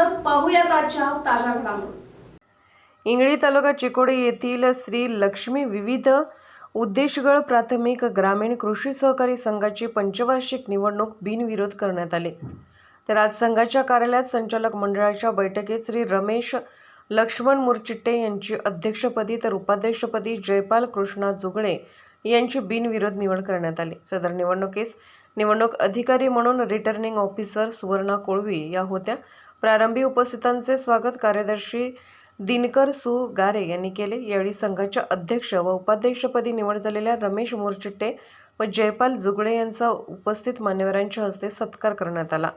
स्वागत पाहूयात आजच्या ताज्या घडामोडी. इंगळी तालुका चिकोडी येथील श्री लक्ष्मी विविध उद्देशगळ प्राथमिक ग्रामीण कृषी सहकारी संघाची पंचवार्षिक निवडणूक बिनविरोध करण्यात आली. तर आज संघाच्या कार्यालयात संचालक मंडळाच्या बैठकीत श्री रमेश लक्ष्मण मुरचिट्टे यांची अध्यक्षपदी तर उपाध्यक्षपदी जयपाल कृष्णा जुगळे यांची बिनविरोध निवड करण्यात आली. सदर निवडणुकीस निवडणूक अधिकारी म्हणून रिटर्निंग ऑफिसर सुवर्णा कोळवी या होत्या. प्रारंभी उपस्थितांचे स्वागत कार्यदर्शी दिनकर सु. गारे यांनी केले. यावेळी संघाच्या अध्यक्ष व उपाध्यक्षपदी निवड झालेल्या रमेश मोरचिट्टे व जयपाल जुगडे यांचा उपस्थित मान्यवरांच्या हस्ते सत्कार करण्यात आला.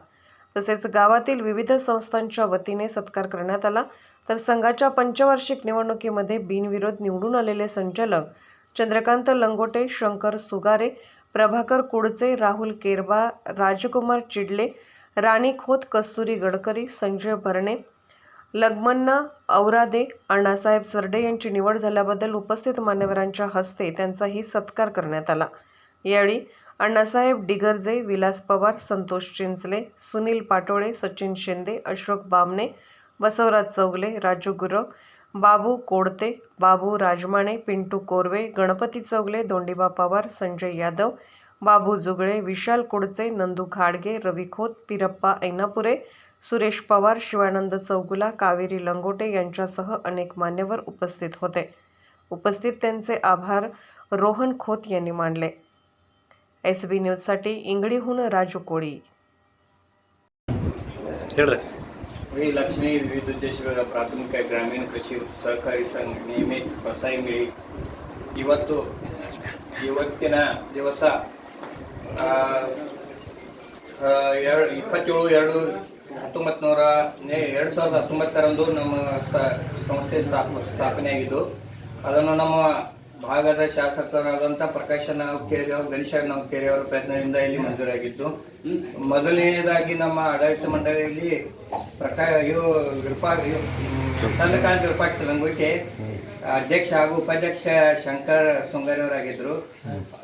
तसेच गावातील विविध संस्थांच्या वतीने सत्कार करण्यात आला. तर संघाच्या पंचवार्षिक निवडणुकीमध्ये बिनविरोध निवडून आलेले संचालक चंद्रकांत लंगोटे शंकर सुगारे प्रभाकर कुडचे राहुल केरबा राजकुमार चिडले राणी खोत कस्तुरी गडकरी संजय भरणे लग्मन्ना औरादे अण्णासाहेब सरडे यांची निवड झाल्याबद्दल उपस्थित मान्यवरांच्या हस्ते त्यांचाही सत्कार करण्यात आला. यावेळी अण्णासाहेब डिगर्जे विलास पवार संतोष चिंचले सुनील पाटोळे सचिन शिंदे अशोक बामणे बसवराज चौगले राजू गुरव बाबू कोडते बाबू राजमाणे पिंटू कोरवे गणपती चौगले दोंडीबा पवार संजय यादव बाबू जुगळे विशाल कुडचे नंदू खाडगे रवी खोत पिरप्पा ऐनापुरे सुरेश पवार शिवानंद चौगुला कावेरी लंगोटे यांच्यासह अनेक मान्यवर उपस्थित होते उपस्थित त्यांचे आभार रोहन खोत यांनी मानले एस बी न्यूजसाठी इंगडीहून राजू कोळी ಹೇಳ್ರಿ ಶ್ರೀ ಲಕ್ಷ್ಮೀ ವಿವಿಧ ಉದ್ದೇಶಗಳ ಪ್ರಾಥಮಿಕ ಗ್ರಾಮೀಣ ಕೃಷಿ ಸಹಕಾರಿ ಸಂಘ ನಿಯಮಿತ ಹೊಸ ಇಂಗ್ಳಿ ಇವತ್ತು ಇವತ್ತಿನ ದಿವಸ ಆ, ಆ, ಎರಡು ಇಪ್ಪತ್ತೇಳು ಎರಡು ಹತ್ತೊಂಬತ್ತು ನೂರ ಎರಡು ಸಾವಿರದ ಹತ್ತೊಂಬತ್ತರಂದು ನಮ್ಮ ಸಂಸ್ಥೆ ಸ್ಥಾಪ ಸ್ಥಾಪನೆಯಾಗಿದ್ದು ಅದನ್ನು ನಮ್ಮ ಭಾಗದ ಶಾಸಕರಾದಂಥ ಪ್ರಕಾಶ ನಾವ್ಕೇರಿ ಅವರು ಗಣೇಶ ನಾವ್ಕೇರಿ ಅವರ ಪ್ರಯತ್ನದಿಂದ ಇಲ್ಲಿ ಮಂಜೂರಾಗಿದ್ದು ಮೊದಲನೆಯದಾಗಿ ನಮ್ಮ ಆಡಳಿತ ಮಂಡಳಿಯಲ್ಲಿ ಪ್ರಕಾ ಇವು ಮ್, ಚಂದ್ರಕಾಂತ್ ವಿರೂಪಾಕ್ಷ ಲಂಗೋಟಿ ಅಧ್ಯಕ್ಷ ಹಾಗೂ ಉಪಾಧ್ಯಕ್ಷ ಶಂಕರ್ ಸುಂಗರವರಾಗಿದ್ದರು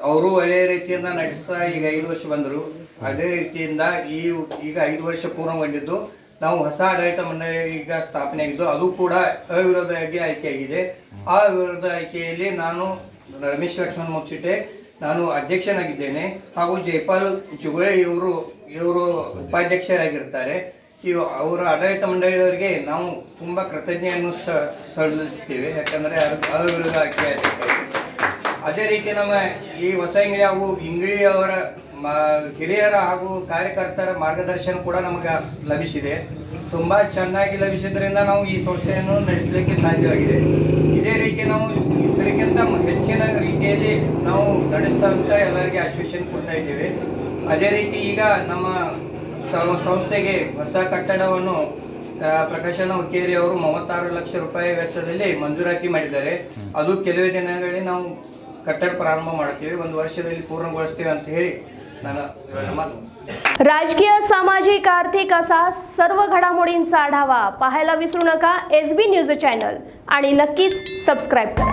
ಅವರು ಒಳ್ಳೆಯ ರೀತಿಯಿಂದ ನಡೆಸ್ತಾ ಈಗ ಐದು ವರ್ಷ ಬಂದರು. ಅದೇ ರೀತಿಯಿಂದ ಈ ಈಗ ಐದು ವರ್ಷ ಪೂರ್ಣಗೊಂಡಿದ್ದು. ನಾವು ಹೊಸ ಆಡಳಿತ ಮಂಡಳಿ ಈಗ ಸ್ಥಾಪನೆ ಆಗಿದ್ದು ಅದು ಕೂಡ ಅವಿರೋಧವಾಗಿ ಆಯ್ಕೆಯಾಗಿದೆ. ಆ ವಿರೋಧ ಆಯ್ಕೆಯಲ್ಲಿ ನಾನು ರಮೇಶ್ ಲಕ್ಷ್ಮಣ್ ಮುಚ್ಚಿಟ್ಟೆ. ನಾನು ಅಧ್ಯಕ್ಷನಾಗಿದ್ದೇನೆ. ಹಾಗೂ ಜೈಪಾಲ್ ಜುಗಳೆ ಇವರು ಇವರು ಉಪಾಧ್ಯಕ್ಷರಾಗಿರ್ತಾರೆ. ಇವು ಅವರ ಆಡಳಿತ ಮಂಡಳಿಯವರಿಗೆ ನಾವು ತುಂಬ ಕೃತಜ್ಞೆಯನ್ನು ಸಲ್ಲಿಸ್ತೀವಿ ಯಾಕಂದರೆ ಅವಿರೋಧ ವಿರುದ್ಧ ಆಗಿದ್ದಾರೆ ಅದೇ ರೀತಿ ನಮ್ಮ ಈ ಹೊಸ ಇಂಗ್ಳಿ ಹಾಗೂ ಇಂಗ್ಳಿಯವರ ಮ, ಹಿರಿಯರ ಹಾಗೂ ಕಾರ್ಯಕರ್ತರ ಮಾರ್ಗದರ್ಶನ ಕೂಡ ನಮಗೆ ಲಭಿಸಿದೆ. ತುಂಬ ಚೆನ್ನಾಗಿ ಲಭಿಸಿದ್ರಿಂದ ನಾವು ಈ ಸಂಸ್ಥೆಯನ್ನು ನಡೆಸಲಿಕ್ಕೆ ಸಾಧ್ಯವಾಗಿದೆ. ಇದೇ ರೀತಿ ನಾವು ಇದಕ್ಕಿಂತ ಹೆಚ್ಚಿನ ರೀತಿಯಲ್ಲಿ ನಾವು ನಡೆಸ್ತಾ ಅಂತ ಎಲ್ಲರಿಗೆ ಆಶ್ವಾಸನೆ ಕೊಡ್ತಾ ಇದ್ದೇವೆ. ಅದೇ ರೀತಿ ಈಗ ನಮ್ಮ ಸ- ಸಂಸ್ಥೆಗೆ ಹೊಸ ಕಟ್ಟಡವನ್ನು ಆ, ಪ್ರಕಾಶನ ಹುಕ್ಕೇರಿ ಅವರು ಮೂವತ್ತಾರು ಲಕ್ಷ ರೂಪಾಯಿ ವೆಚ್ಚದಲ್ಲಿ ಮಂಜೂರಾತಿ ಮಾಡಿದ್ದಾರೆ ಅದು ಕೆಲವೇ ದಿನಗಳಲ್ಲಿ ನಾವು ಕಟ್ಟಡ ಪ್ರಾರಂಭ ಮಾಡ್ತೀವಿ ಒಂದು ವರ್ಷದಲ್ಲಿ ಪೂರ್ಣಗೊಳಿಸ್ತೇವೆ ಅಂತ ಹೇಳಿ ನಾನು ಇವಾಗ ಮಾತು राजकीय सामाजिक आर्थिक असा सर्व घडामोडींचा आढावा पाहायला विसरू नका एस बी न्यूज चॅनल आणि नक्कीच सबस्क्राईब करा